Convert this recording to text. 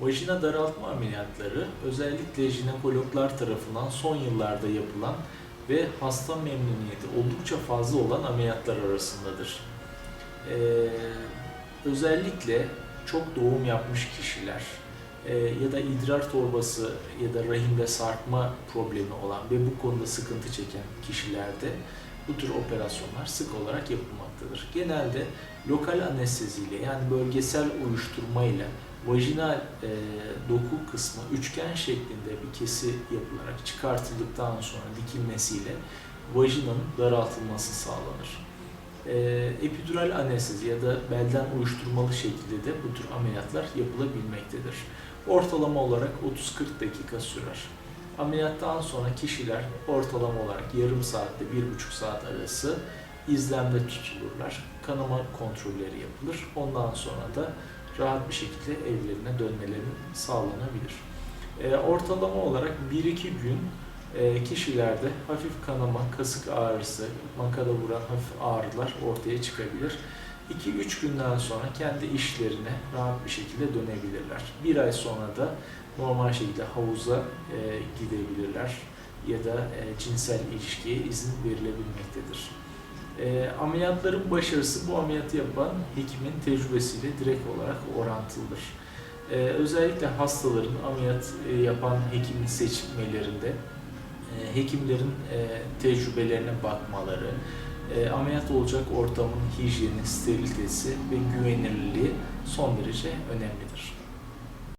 Vajina daraltma ameliyatları özellikle jinekologlar tarafından son yıllarda yapılan ve hasta memnuniyeti oldukça fazla olan ameliyatlar arasındadır. Ee, özellikle çok doğum yapmış kişiler e, ya da idrar torbası ya da rahimde sarkma problemi olan ve bu konuda sıkıntı çeken kişilerde bu tür operasyonlar sık olarak yapılmaktadır. Genelde lokal anesteziyle yani bölgesel uyuşturmayla vajinal e, doku kısmı üçgen şeklinde bir kesi yapılarak çıkartıldıktan sonra dikilmesiyle vajinanın daraltılması sağlanır. E, epidural anestezi ya da belden uyuşturmalı şekilde de bu tür ameliyatlar yapılabilmektedir. Ortalama olarak 30-40 dakika sürer. Ameliyattan sonra kişiler ortalama olarak yarım saatte 1,5 saat arası izlemde tutulurlar. Kanama kontrolleri yapılır. Ondan sonra da rahat bir şekilde evlerine dönmeleri sağlanabilir. E, ortalama olarak 1-2 gün e, kişilerde hafif kanama, kasık ağrısı, makada vuran hafif ağrılar ortaya çıkabilir. 2-3 günden sonra kendi işlerine rahat bir şekilde dönebilirler. Bir ay sonra da normal şekilde havuza e, gidebilirler ya da cinsel ilişkiye izin verilebilmektedir. E, ameliyatların başarısı bu ameliyatı yapan hekimin tecrübesiyle direkt olarak orantılıdır. E, özellikle hastaların ameliyat e, yapan hekimin seçmelerinde e, hekimlerin e, tecrübelerine bakmaları, e, ameliyat olacak ortamın hijyeni, sterilitesi ve güvenilirliği son derece önemlidir.